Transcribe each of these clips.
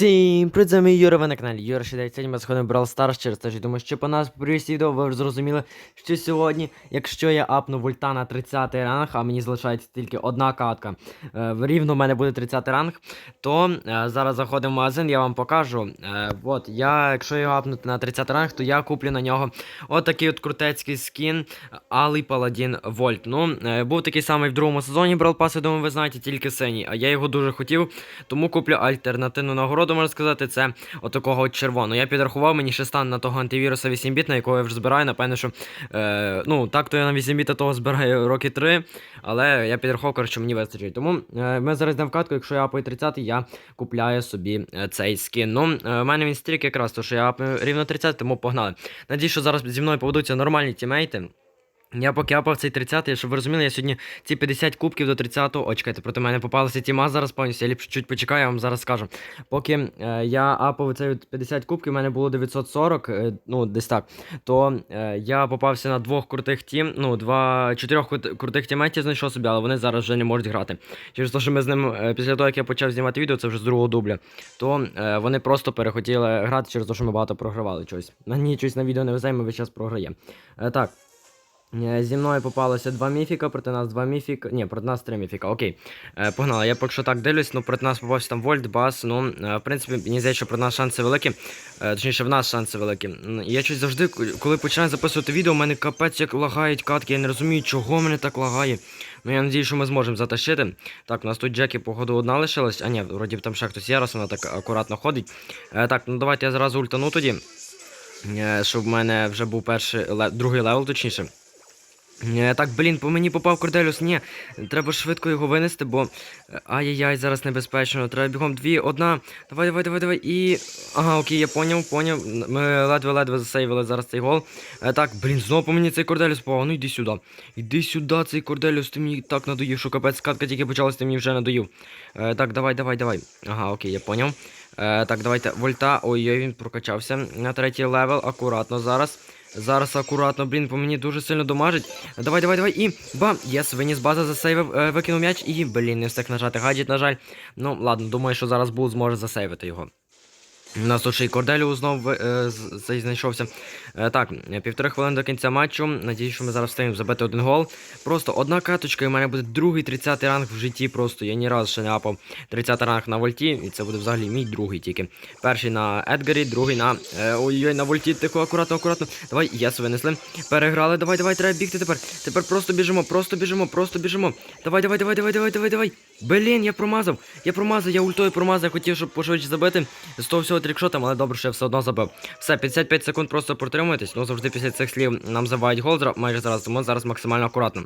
Всім привіт, з вами Юра, ви на каналі Юра Шедей. Сьогодні ми сходимо Brawl Stars через те, що думаю, що по нас відео, ви вже зрозуміли, що сьогодні, якщо я апну вольта на 30 ранг, а мені залишається тільки одна катка, е, рівно в мене буде 30 ранг, то е, зараз заходимо в магазин, я вам покажу. Е, от, я, якщо його апнути на 30 ранг, то я куплю на нього отакий от крутецький скін Алий Паладін Вольт. Ну, був такий самий в другому сезоні Brawl Pass, я думаю, ви знаєте, тільки синій, а я його дуже хотів. Тому куплю альтернативну нагороду, можна сказати, це отакого от червоного. Я підрахував мені ще стан на того антивіруса 8 біт, на якого я вже збираю. Напевно, що е, ну, так то я на 8 біта того збираю роки 3, але я підрахував, коротше, мені вистачить. Тому е, ми зараз йдемо в катку, якщо я апаю 30, я купляю собі е, цей скін. Ну, е, в мене він стрік якраз, то що я апаю рівно 30, тому погнали. Надіюсь, що зараз зі мною поведуться нормальні тімейти. Я поки апав цей 30-й, щоб ви розуміли, я сьогодні ці 50 кубків до 30-го. О, чекайте, проти мене попалися тіма зараз повністю. Я ліпше чуть почекаю, я вам зараз скажу. Поки е, я апав цей 50 кубків, у мене було 940, е, ну десь так. То е, я попався на двох крутих тім, ну, два чотирьох крутих тіметів знайшов собі, але вони зараз вже не можуть грати. Через те, що ми з ним, е, після того, як я почав знімати відео, це вже з другого дубля, то е, вони просто перехотіли грати через те, що ми багато програвали чогось. Мені щось на відео не везе, ми весь час програємо. Е, так. Е, Зі мною попалося два міфіка, проти нас два міфіка. Ні, проти нас три міфіка. Окей. Е, погнали. Я поки що так дивлюсь, ну проти нас попався там Вольт, Бас. Ну, е, в принципі, мені здається, що проти нас шанси великі. Е, точніше, в нас шанси великі. Я щось завжди, коли починаю записувати відео, у мене капець як лагають катки. Я не розумію, чого мене так лагає. Ну, я надію, що ми зможемо затащити. Так, у нас тут Джекі, походу, одна лишилась. А ні, вроді там ще хтось є, раз вона так акуратно ходить. Е, так, ну давайте я зразу ультану тоді. Е, щоб в мене вже був перший другий левел, точніше. Е, Так, блін, по мені попав Корделюс. Ні, треба швидко його винести, бо. е, Ай-яй-яй, зараз небезпечно. Треба бігом дві, одна. Давай, давай, давай, давай. І. Ага, окей, я поняв, поняв. Ми ледве-ледве засейвили зараз цей гол. Е, Так, блін, знову по мені цей Корделюс попав. Ну йди сюди. Іди сюди, цей Корделюс, ти мені так надоїв, що капець катка тільки почалась, ти мені вже надоїв. Так, давай, давай, давай. Ага, окей, я поняв. Так, давайте. Вольта. Ой-ой, він прокачався. На третій левел, акуратно зараз. Зараз акуратно, блін, по мені дуже сильно домажить. Давай, давай, давай. І бам! Єс, виніс база засейвив, е, викинув м'яч і, блін, не встиг нажати гаджет, на жаль. Ну, ладно, думаю, що зараз Бул зможе засейвити його. У нас тут ще й Корделіус знов е, знайшовся. Е, так, півтори хвилини до кінця матчу. Надіюсь, що ми зараз встигнемо забити один гол. Просто одна каточка, і в мене буде другий 30 ранг в житті. Просто я ні разу ще не апав 30 ранг на вольті, і це буде взагалі мій другий тільки. Перший на Едгарі, другий на. Е, ой-ой, на вольті. Тихо, акуратно, акуратно. Давай, єс, винесли. Переграли. Давай, давай, треба бігти тепер. Тепер просто біжимо, просто біжимо, просто біжимо. Давай, давай, давай, давай, давай, давай, давай. Блін, я промазав. Я промазав, я ультою промазав, я хотів, щоб пошвидше забити. З того всього трікшотом, але добре, що я все одно забив. Все, 55 секунд просто протримуйтесь. Ну завжди після цих слів нам забивають гол майже зараз, тому зараз максимально акуратно.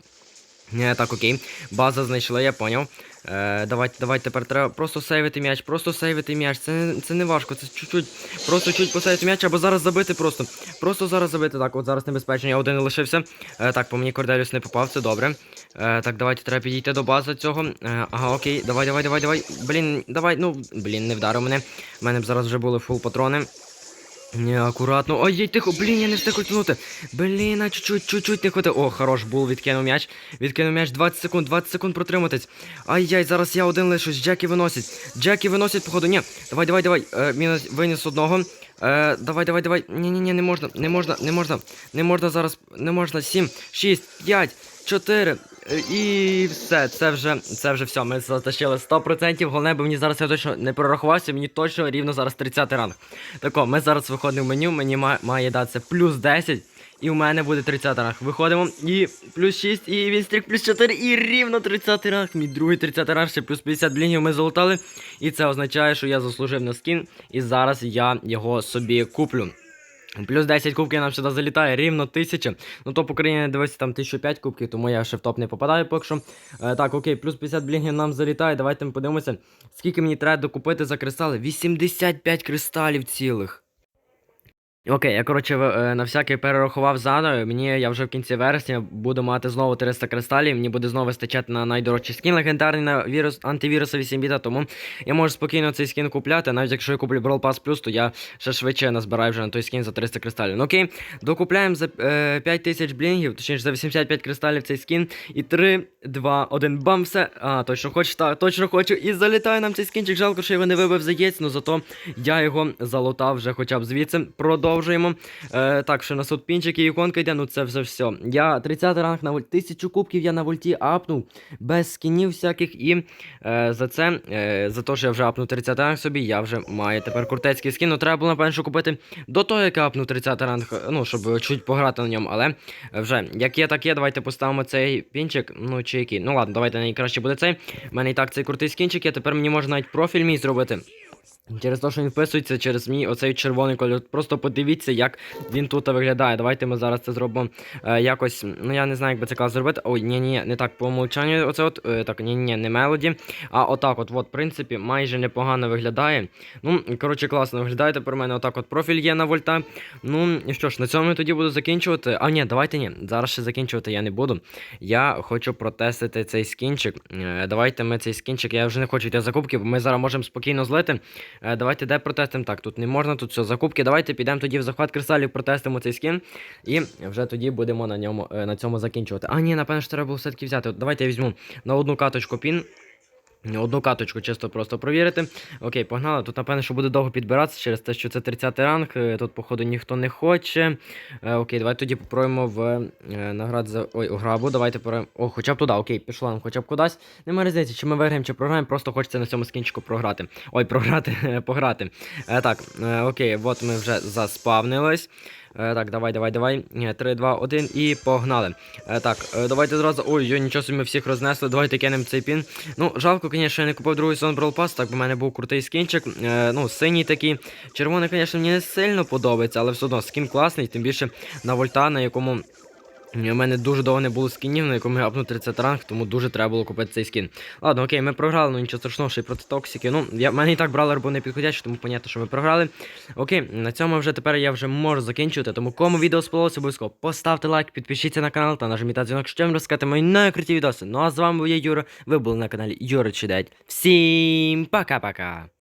Е, так, окей. База знайшли, я поняв. Е, давайте, давайте тепер треба просто сейвити м'яч, просто сейвити м'яч. Це, це не важко, це чуть-чуть. Просто чуть посейвити м'яч, або зараз забити просто. Просто зараз забити. Так, от зараз небезпечно, я один лишився. Е, так, по мені Корделіус не попав, це добре. Е, так, давайте треба підійти до бази цього. Е, ага, окей, давай, давай, давай, давай. Блін, давай, ну, блін, не вдарив мене. У мене б зараз вже були фул патрони. Ні, акуратно. Ой, ей, тихо, блін, я не встиг ультнути. Блін, а чуть-чуть, чуть-чуть не хватило. О, хорош, був, відкинув м'яч. Відкинув м'яч, 20 секунд, 20 секунд протриматись. Ай-яй, зараз я один лишусь. Джекі виносить. Джекі виносить, походу. Ні. Давай, давай, давай. Е, виніс одного. Е, давай, давай, давай. Ні, ні, ні, не можна, не можна, не можна. Не можна зараз. Не можна. 7, 6, 5, 4. Е, І все, це вже це вже все. Ми затащили 100%. Головне, бо мені зараз я точно не прорахувався, мені точно рівно зараз 30 ранг. Тако, ми зараз виходимо в меню, мені ма- має датися плюс 10. І у мене буде 30 ранг. Виходимо і плюс 6, і він стрік плюс 4, і рівно 30 ранг. Мій другий 30 ранг, ще плюс 50 блінів ми залутали. І це означає, що я заслужив на скін. І зараз я його собі куплю. Плюс 10 кубків нам сюди залітає, рівно 1000. Ну топ України дивися там 1005 кубків, тому я ще в топ не попадаю поки що. Е, так, окей, плюс 50 блінгів нам залітає. Давайте ми подивимося, скільки мені треба докупити за кристали. 85 кристалів цілих. Окей, я коротше е, на всякий перерахував заново. Мені я вже в кінці вересня буду мати знову 300 кристалів. Мені буде знову вистачати на найдорожчий скін легендарний на вірус антивіруса 8 біта, тому я можу спокійно цей скін купляти. Навіть якщо я куплю Brawl Pass Plus, то я ще швидше назбираю вже на той скін за 300 кристалів. Ну окей, докупляємо за е, 5000 блінгів, точніше за 85 кристалів цей скін. І 3, 2, 1, бам, все. А, точно хочу, так, точно хочу. І залітає нам цей скінчик. Жалко, що його не вибив за яєць, ну зато я його залутав вже хоча б звідси. Продовжуємо. Е, так, що на суд пінчик і іконка йде, ну це вже все. Я 30 ранг на вольт, 1000 кубків я на вольті апнув без скінів всяких. І е, за це, е, за те, що я вже апнув 30 ранг собі, я вже маю тепер куртецький скін. Ну треба було, напевно, купити до того, як я апнув 30 ранг, ну, щоб чуть пограти на ньому. Але вже, як є, так є, давайте поставимо цей пінчик. Ну, чи який. Ну ладно, давайте найкраще буде цей. У мене і так цей крутий скінчик, я тепер мені можна навіть профіль мій зробити. Через те, що він вписується через мій оцей червоний кольор. Просто подивіться, як він тут виглядає. Давайте ми зараз це зробимо е, якось. Ну я не знаю, як би це клас зробити. Ой, ні, ні, не так по умовчанню. Оце от е, так, ні, ні, не мелоді. А отак, от, от, в принципі, майже непогано виглядає. Ну, коротше, класно виглядає. Тепер у мене отак от профіль є на вольта. Ну і що ж, на цьому я тоді буду закінчувати. А ні, давайте ні. Зараз ще закінчувати я не буду. Я хочу протестити цей скінчик. Е, давайте ми цей скінчик. Я вже не хочу йти закупки, бо ми зараз можемо спокійно злити. Е, давайте де протестимо. Так, тут не можна, тут все закупки. Давайте підемо тоді в захват кристалів, протестимо цей скін. І вже тоді будемо на ньому е, на цьому закінчувати. А, ні, напевно, що треба було все-таки взяти. От давайте я візьму на одну каточку пін. Одну каточку чисто просто провірити. Окей, погнали. Тут, напевно, що буде довго підбиратися через те, що це 30 ранг. Е, Тут, походу, ніхто не хоче. Е, окей, давайте тоді попробуємо в е, наград за. Ой, у грабу. Давайте попробуємо. О, хоча б туди, окей, пішло нам хоча б кудись. Нема різниці, чи ми виграємо, чи програємо, просто хочеться на цьому скінчику програти. Ой, програти, пограти. Так, окей, от ми вже заспавнились. Е, так, давай, давай, давай. 3, 2, 1 і погнали. Е, так, е, давайте зразу. Ой, йо, нічого собі ми всіх рознесли. Давайте кинемо цей пін. Ну, жалко, звісно, я не купив другий сон Brawl Pass, так бо в мене був крутий скінчик. Ну, синій такий. Червоний, звісно, мені не сильно подобається, але все одно скін класний, тим більше на вольта, на якому. У мене дуже довго не було скінів, на якому я апнув 30 ранг, тому дуже треба було купити цей скін. Ладно, окей, ми програли, ну нічого страшного, ще й проти токсики. Ну, я, мене і так бралер був не підходячий, тому понятно, що ми програли. Окей, на цьому вже тепер я вже можу закінчувати. Тому кому відео сподобалося, обов'язково поставте лайк, підпишіться на канал та нажміть на дзвінок, щоб розказати мої найкруті відоси. Ну а з вами був я Юра. Ви були на каналі Юра Чидать. Всім пока-пока!